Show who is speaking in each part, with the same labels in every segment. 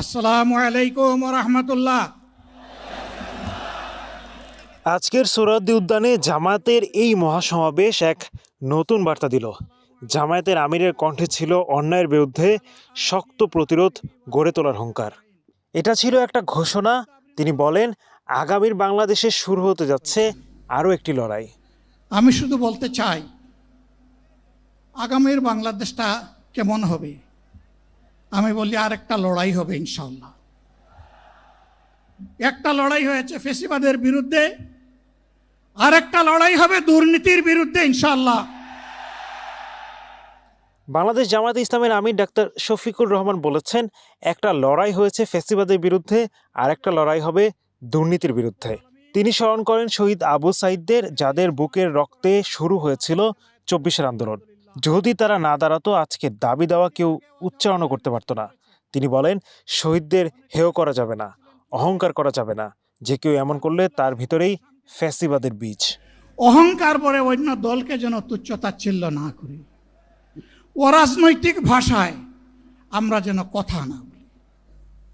Speaker 1: আসসালামু আলাইকুম রহমতুল্লাহ।
Speaker 2: আজকের সোহরাদ্দি উদ্যানে জামায়াতের এই মহাসমাবেশ এক নতুন বার্তা দিল। জামায়াতের আমিরের কণ্ঠে ছিল অন্যায়ের বিরুদ্ধে শক্ত প্রতিরোধ গড়ে তোলার হুঙ্কার। এটা ছিল একটা ঘোষণা। তিনি বলেন আগামীর বাংলাদেশে শুরু হতে যাচ্ছে আরও একটি লড়াই।
Speaker 1: আমি শুধু বলতে চাই আগামীর বাংলাদেশটা কেমন হবে? আমি বলি আর একটা লড়াই হবে ইনশাল্লাহ একটা লড়াই হয়েছে ফেসিবাদের বিরুদ্ধে আর একটা লড়াই হবে দুর্নীতির বিরুদ্ধে ইনশাল্লাহ
Speaker 2: বাংলাদেশ জামায়াতে ইসলামের আমির ডাক্তার শফিকুর রহমান বলেছেন, একটা লড়াই হয়েছে ফেসিবাদের বিরুদ্ধে আর একটা লড়াই হবে দুর্নীতির বিরুদ্ধে। তিনি স্মরণ করেন শহীদ আবু সাইদদের, যাদের বুকের রক্তে শুরু হয়েছিল চব্বিশের আন্দোলন। যদি তারা না দাঁড়াতো, আজকে দাবি দেওয়া কেউ উচ্চারণও করতে পারতো না। তিনি বলেন, শহীদদের হেয় করা যাবে না, অহংকার করা যাবে না। যে কেউ এমন করলে তার ভিতরেই ফ্যাসিবাদের বীজ।
Speaker 1: অহংকার পরে অন্য দলকে যেন তুচ্ছতাচ্ছিল্য না করি। অরাজনৈতিক ভাষায় আমরা যেন কথা না বলি।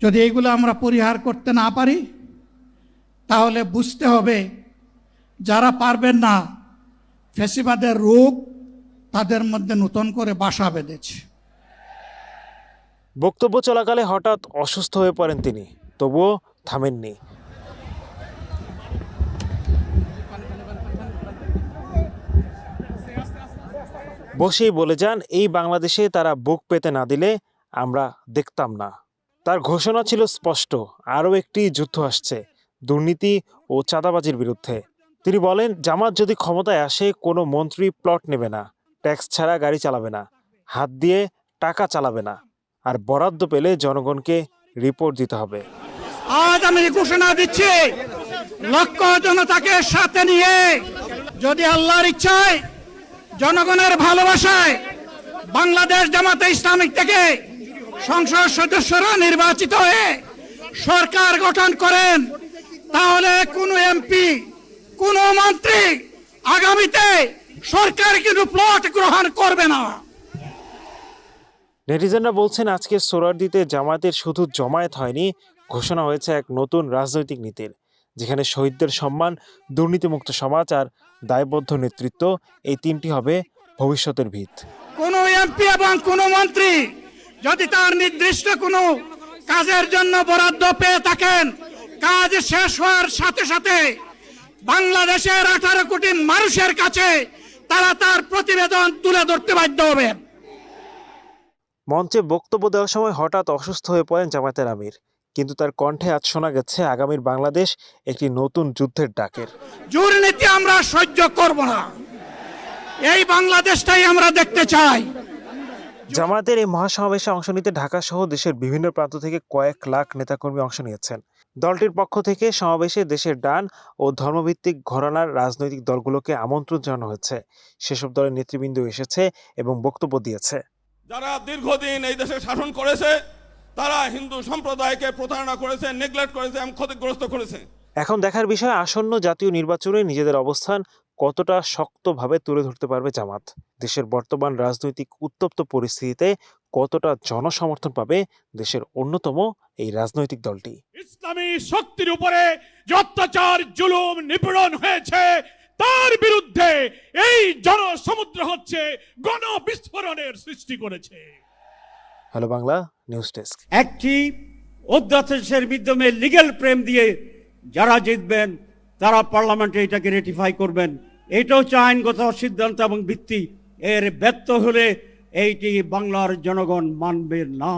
Speaker 1: যদি এগুলো আমরা পরিহার করতে না পারি, তাহলে বুঝতে হবে, যারা পারবেন না ফেসিবাদের রোগ তাদের মধ্যে নতুন করে বাসা বেঁধেছে।
Speaker 2: বক্তব্য চলাকালে হঠাৎ অসুস্থ হয়ে পড়েন তিনি। তবুও থামেননি। বসেই বলে যান, এই বাংলাদেশে তারা বুক পেতে না দিলে আমরা দেখতাম না। তার ঘোষণা ছিল স্পষ্ট, আরও একটি যুদ্ধ আসছে, দুর্নীতি ও চাঁদাবাজির বিরুদ্ধে। তিনি বলেন, জামাত যদি ক্ষমতায় আসে, কোনো মন্ত্রী প্লট নেবে না। ট্যাক্স ছাড়া গাড়ি চালাবে না, হাত দিয়ে টাকা চালাবে না, আর বরাদ্দ পেলে জনগণকে রিপোর্ট দিতে হবে।
Speaker 1: আজ আমি ঘোষণা দিচ্ছি লক্ষ জনতাকে সাথে নিয়ে যদি আল্লাহর ইচ্ছায়, জনগণের ভালোবাসায় বাংলাদেশ জামাতে ইসলামিক থেকে সংসদ সদস্যরা নির্বাচিত হয়ে সরকার গঠন করেন, তাহলে কোনো এমপি, কোনো মন্ত্রী আগামীতে সরকার কিন্তু প্লট গ্রহণ করবে না।
Speaker 2: নেটিজেনরা বলছেন আজকে সোরারদিতে জামায়াতের শুধু জমায়েত হয়নি ঘোষণা হয়েছে এক নতুন রাজনৈতিক নীতির যেখানে শহীদদের সম্মান দুর্নীতিমুক্ত সমাজ আর দায়বদ্ধ নেতৃত্ব এই তিনটি হবে ভবিষ্যতের ভিত।
Speaker 1: কোনো এমপি এবং কোনো মন্ত্রী যদি তার নির্দিষ্ট কোনো কাজের জন্য বরাদ্দ পেয়ে থাকেন কাজ শেষ হওয়ার সাথে সাথে বাংলাদেশের আঠারো কোটি মানুষের কাছে তারা তার প্রতিবেদন তুলে ধরতে বাধ্য হবে।
Speaker 2: মঞ্চে বক্তব্য দেওয়ার সময় হঠাৎ অসুস্থ হয়ে পড়েন জামাতের আমির। কিন্তু তার কণ্ঠে আজ শোনা গেছে আগামীর বাংলাদেশ একটি নতুন যুদ্ধের ডাকের।
Speaker 1: দুর্নীতি আমরা সহ্য করব না। এই বাংলাদেশটাই আমরা দেখতে চাই।
Speaker 2: জামায়াতের এই মহাসমাবেশে অংশ নিতে ঢাকা সহ দেশের বিভিন্ন প্রান্ত থেকে কয়েক লাখ নেতাকর্মী অংশ নিয়েছেন। দলটির পক্ষ থেকে সমাবেশে দেশের ডান ও ধর্মভিত্তিক ঘরানার রাজনৈতিক দলগুলোকে আমন্ত্রণ জানানো হয়েছে। সেসব দলের নেতৃবৃন্দ এসেছে এবং বক্তব্য দিয়েছে।
Speaker 3: যারা দীর্ঘদিন এই দেশে শাসন করেছে তারা হিন্দু সম্প্রদায়কে প্রতারণা করেছে নেগলেক্ট করেছে এবং ক্ষতিগ্রস্ত করেছে।
Speaker 2: এখন দেখার বিষয় আসন্ন জাতীয় নির্বাচনে নিজেদের অবস্থান কতটা শক্তভাবে তুলে ধরতে পারবে জামাত? দেশের বর্তমান রাজনৈতিক উত্তপ্ত পরিস্থিতিতে কতটা জনসমর্থন পাবে দেশের অন্যতম এই রাজনৈতিক দলটি?
Speaker 4: ইসলামী শক্তির উপরে যে অত্যাচার জুলুম নিপীড়ন হয়েছে তার বিরুদ্ধে এই জনসমুদ্র হচ্ছে গণ বিস্ফোরণের সৃষ্টি করেছে।
Speaker 2: Hello Bangla news desk.
Speaker 5: একটি অধ্যাদেশের মাধ্যমে লিগ্যাল প্রেম দিয়ে যারা জিতবেন তারা পার্লামেন্টে এটাকে রেটিফাই করবেন। এটা হচ্ছে আইনগত সিদ্ধান্ত এবং ভিত্তি। এর ব্যর্থ হলে এইটি বাংলার জনগণ মানবে না।